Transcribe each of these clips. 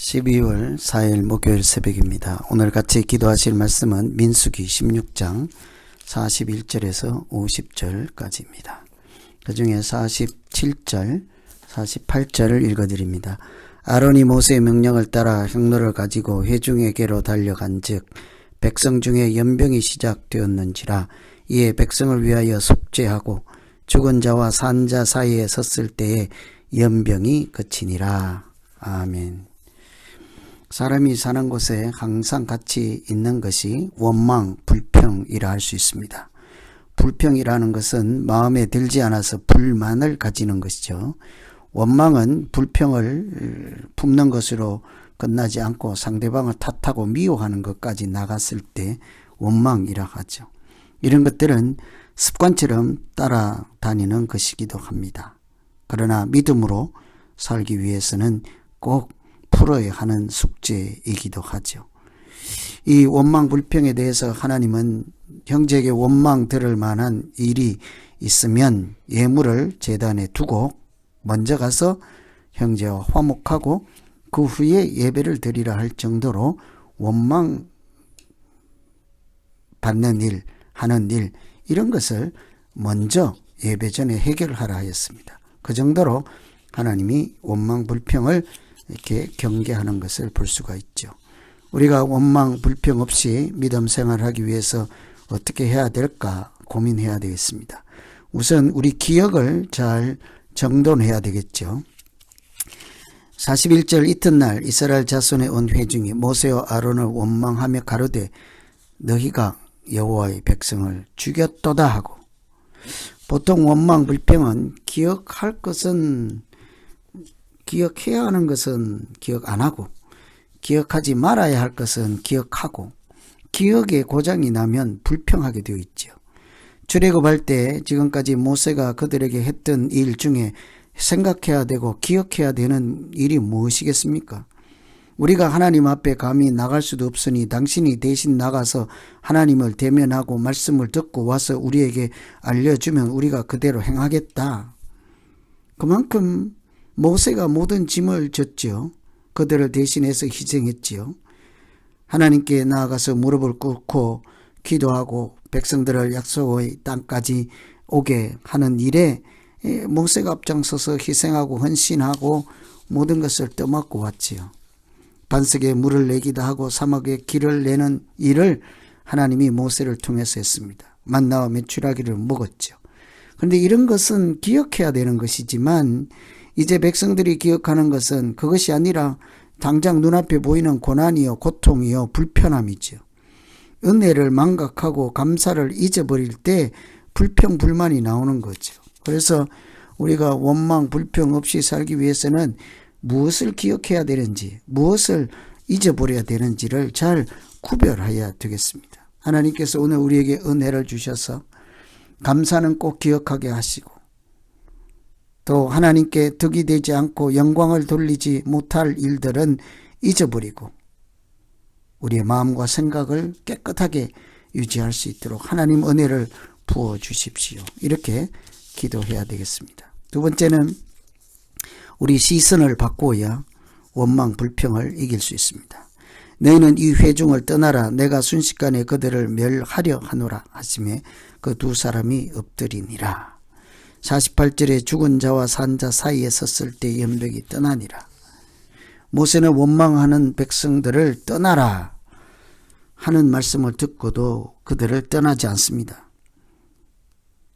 12월 4일 목요일 새벽입니다. 오늘 같이 기도하실 말씀은 민수기 16장 41절에서 50절까지입니다. 그 중에 47절, 48절을 읽어드립니다. 아론이 모세의 명령을 따라 흉노를 가지고 회중에게로 달려간 즉 백성 중에 연병이 시작되었는지라 이에 백성을 위하여 속죄하고 죽은 자와 산자 사이에 섰을 때에 연병이 그치니라. 아멘. 사람이 사는 곳에 항상 같이 있는 것이 원망, 불평이라 할 수 있습니다. 불평이라는 것은 마음에 들지 않아서 불만을 가지는 것이죠. 원망은 불평을 품는 것으로 끝나지 않고 상대방을 탓하고 미워하는 것까지 나갔을 때 원망이라 하죠. 이런 것들은 습관처럼 따라다니는 것이기도 합니다. 그러나 믿음으로 살기 위해서는 꼭 풀어야 하는 숙제이기도 하죠. 이 원망 불평에 대해서 하나님은 형제에게 원망 들을 만한 일이 있으면 예물을 재단에 두고 먼저 가서 형제와 화목하고 그 후에 예배를 드리라 할 정도로 원망 받는 일, 하는 일, 이런 것을 먼저 예배 전에 해결하라 하였습니다. 그 정도로 하나님이 원망 불평을 이렇게 경계하는 것을 볼 수가 있죠. 우리가 원망 불평 없이 믿음 생활하기 위해서 어떻게 해야 될까 고민해야 되겠습니다. 우선 우리 기억을 잘 정돈해야 되겠죠. 41절 이튿날 이스라엘 자손의 온 회중이 모세와 아론을 원망하며 가로되 너희가 여호와의 백성을 죽였도다 하고 보통 원망 불평은 기억할 것은 기억해야 하는 것은 기억 안 하고 기억하지 말아야 할 것은 기억하고 기억에 고장이 나면 불평하게 되어 있죠. 출애굽할 때 지금까지 모세가 그들에게 했던 일 중에 생각해야 되고 기억해야 되는 일이 무엇이겠습니까? 우리가 하나님 앞에 감히 나갈 수도 없으니 당신이 대신 나가서 하나님을 대면하고 말씀을 듣고 와서 우리에게 알려주면 우리가 그대로 행하겠다. 그만큼 모세가 모든 짐을 졌죠. 그들을 대신해서 희생했지요. 하나님께 나아가서 무릎을 꿇고 기도하고 백성들을 약속의 땅까지 오게 하는 일에 모세가 앞장서서 희생하고 헌신하고 모든 것을 떠맡고 왔지요. 반석에 물을 내기도 하고 사막에 길을 내는 일을 하나님이 모세를 통해서 했습니다. 만나와 메추라기를 먹었죠. 그런데 이런 것은 기억해야 되는 것이지만 이제 백성들이 기억하는 것은 그것이 아니라 당장 눈앞에 보이는 고난이요, 고통이요, 불편함이죠. 은혜를 망각하고 감사를 잊어버릴 때 불평, 불만이 나오는 거죠. 그래서 우리가 원망, 불평 없이 살기 위해서는 무엇을 기억해야 되는지, 무엇을 잊어버려야 되는지를 잘 구별해야 되겠습니다. 하나님께서 오늘 우리에게 은혜를 주셔서 감사는 꼭 기억하게 하시고 또 하나님께 득이 되지 않고 영광을 돌리지 못할 일들은 잊어버리고 우리의 마음과 생각을 깨끗하게 유지할 수 있도록 하나님 은혜를 부어 주십시오. 이렇게 기도해야 되겠습니다. 두 번째는 우리 시선을 바꾸어야 원망 불평을 이길 수 있습니다. 너희는 이 회중을 떠나라 내가 순식간에 그들을 멸하려 하노라 하심에 그 두 사람이 엎드리니라. 48절에 죽은 자와 산 자 사이에 섰을 때 연백이 떠나니라. 모세는 원망하는 백성들을 떠나라 하는 말씀을 듣고도 그들을 떠나지 않습니다.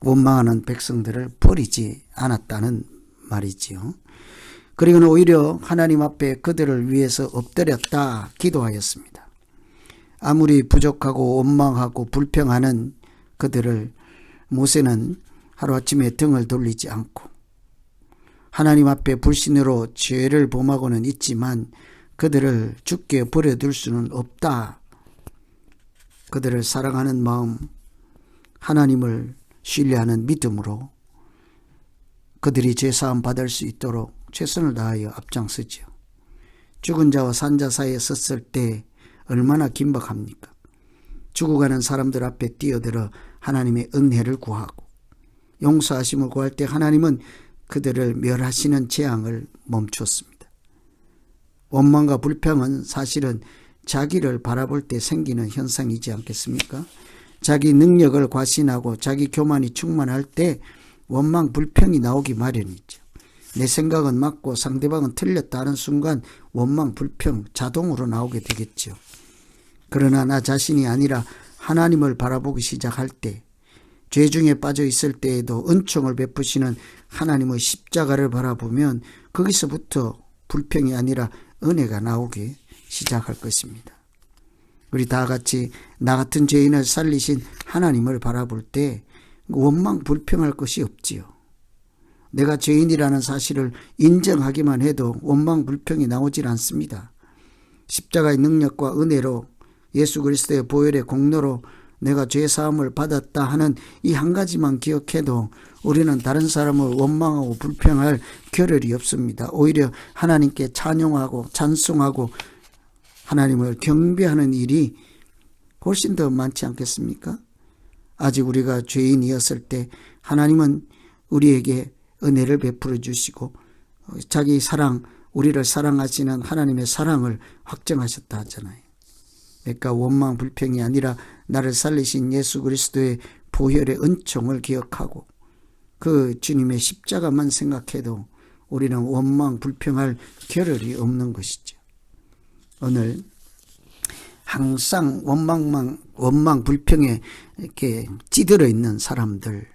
원망하는 백성들을 버리지 않았다는 말이지요. 그리고는 오히려 하나님 앞에 그들을 위해서 엎드렸다 기도하였습니다. 아무리 부족하고 원망하고 불평하는 그들을 모세는 하루아침에 등을 돌리지 않고 하나님 앞에 불신으로 죄를 범하고는 있지만 그들을 죽게 버려둘 수는 없다. 그들을 사랑하는 마음, 하나님을 신뢰하는 믿음으로 그들이 죄사함 받을 수 있도록 최선을 다하여 앞장서지요. 죽은 자와 산자 사이에 섰을 때 얼마나 긴박합니까? 죽어가는 사람들 앞에 뛰어들어 하나님의 은혜를 구하고 용서하심을 구할 때 하나님은 그들을 멸하시는 재앙을 멈췄습니다. 원망과 불평은 사실은 자기를 바라볼 때 생기는 현상이지 않겠습니까? 자기 능력을 과신하고 자기 교만이 충만할 때 원망 불평이 나오기 마련이죠. 내 생각은 맞고 상대방은 틀렸다 하는 순간 원망 불평 자동으로 나오게 되겠죠. 그러나 나 자신이 아니라 하나님을 바라보기 시작할 때, 죄 중에 빠져 있을 때에도 은총을 베푸시는 하나님의 십자가를 바라보면 거기서부터 불평이 아니라 은혜가 나오기 시작할 것입니다. 우리 다 같이 나 같은 죄인을 살리신 하나님을 바라볼 때 원망 불평할 것이 없지요. 내가 죄인이라는 사실을 인정하기만 해도 원망 불평이 나오질 않습니다. 십자가의 능력과 은혜로 예수 그리스도의 보혈의 공로로 내가 죄 사함을 받았다 하는 이 한 가지만 기억해도 우리는 다른 사람을 원망하고 불평할 겨를이 없습니다. 오히려 하나님께 찬용하고 찬송하고 하나님을 경배하는 일이 훨씬 더 많지 않겠습니까? 아직 우리가 죄인이었을 때 하나님은 우리에게 은혜를 베풀어 주시고 자기 사랑, 우리를 사랑하시는 하나님의 사랑을 확정하셨다 하잖아요. 그러니까 원망 불평이 아니라 나를 살리신 예수 그리스도의 보혈의 은총을 기억하고 그 주님의 십자가만 생각해도 우리는 원망 불평할 겨를이 없는 것이죠. 오늘 항상 원망만 원망 불평에 이렇게 찌들어 있는 사람들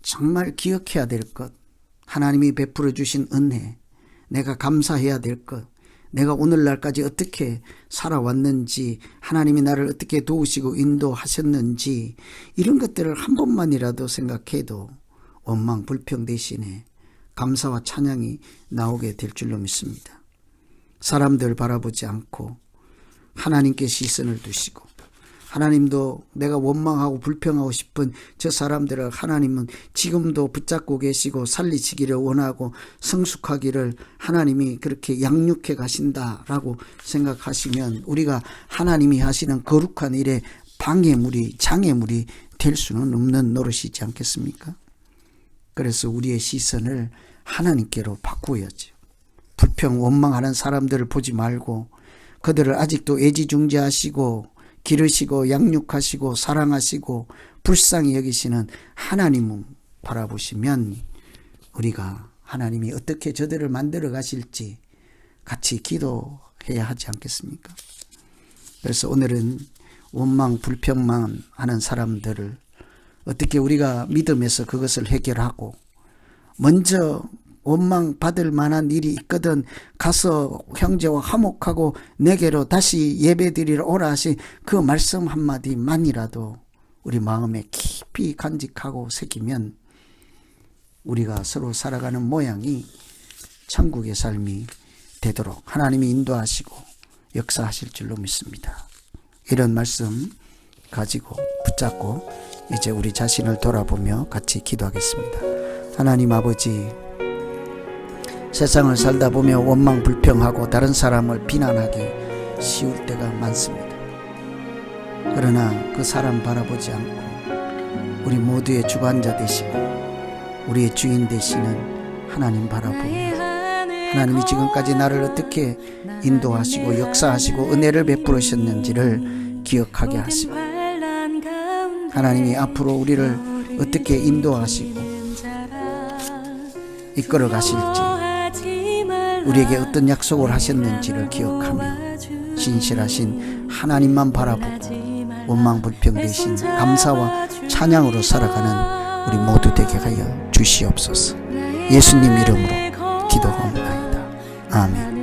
정말 기억해야 될 것, 하나님이 베풀어 주신 은혜, 내가 감사해야 될 것, 내가 오늘날까지 어떻게 살아왔는지, 하나님이 나를 어떻게 도우시고 인도하셨는지, 이런 것들을 한 번만이라도 생각해도 원망, 불평 대신에 감사와 찬양이 나오게 될 줄로 믿습니다. 사람들 바라보지 않고 하나님께 시선을 두시고 하나님도 내가 원망하고 불평하고 싶은 저 사람들을 하나님은 지금도 붙잡고 계시고 살리시기를 원하고 성숙하기를 하나님이 그렇게 양육해 가신다라고 생각하시면 우리가 하나님이 하시는 거룩한 일에 방해물이 장애물이 될 수는 없는 노릇이지 않겠습니까? 그래서 우리의 시선을 하나님께로 바꾸어야죠. 불평 원망하는 사람들을 보지 말고 그들을 아직도 애지중지하시고 기르시고 양육하시고 사랑하시고 불쌍히 여기시는 하나님을 바라보시면 우리가 하나님이 어떻게 저들을 만들어 가실지 같이 기도해야 하지 않겠습니까? 그래서 오늘은 원망 불평만 하는 사람들을 어떻게 우리가 믿음에서 그것을 해결하고 먼저 원망 받을 만한 일이 있거든 가서 형제와 화목하고 내게로 다시 예배드리러 오라 하신 그 말씀 한마디만이라도 우리 마음에 깊이 간직하고 새기면 우리가 서로 살아가는 모양이 천국의 삶이 되도록 하나님이 인도하시고 역사하실 줄로 믿습니다. 이런 말씀 가지고 붙잡고 이제 우리 자신을 돌아보며 같이 기도하겠습니다. 하나님 아버지 세상을 살다 보면 원망 불평하고 다른 사람을 비난하기 쉬울 때가 많습니다. 그러나 그 사람 바라보지 않고 우리 모두의 주관자 되시고 우리의 주인 되시는 하나님 바라보며 하나님이 지금까지 나를 어떻게 인도하시고 역사하시고 은혜를 베풀으셨는지를 기억하게 하시고 하나님이 앞으로 우리를 어떻게 인도하시고 이끌어 가실지 우리에게 어떤 약속을 하셨는지를 기억하며 진실하신 하나님만 바라보고 원망 불평 대신 감사와 찬양으로 살아가는 우리 모두 되게 하여 주시옵소서. 예수님 이름으로 기도합니다. 아멘.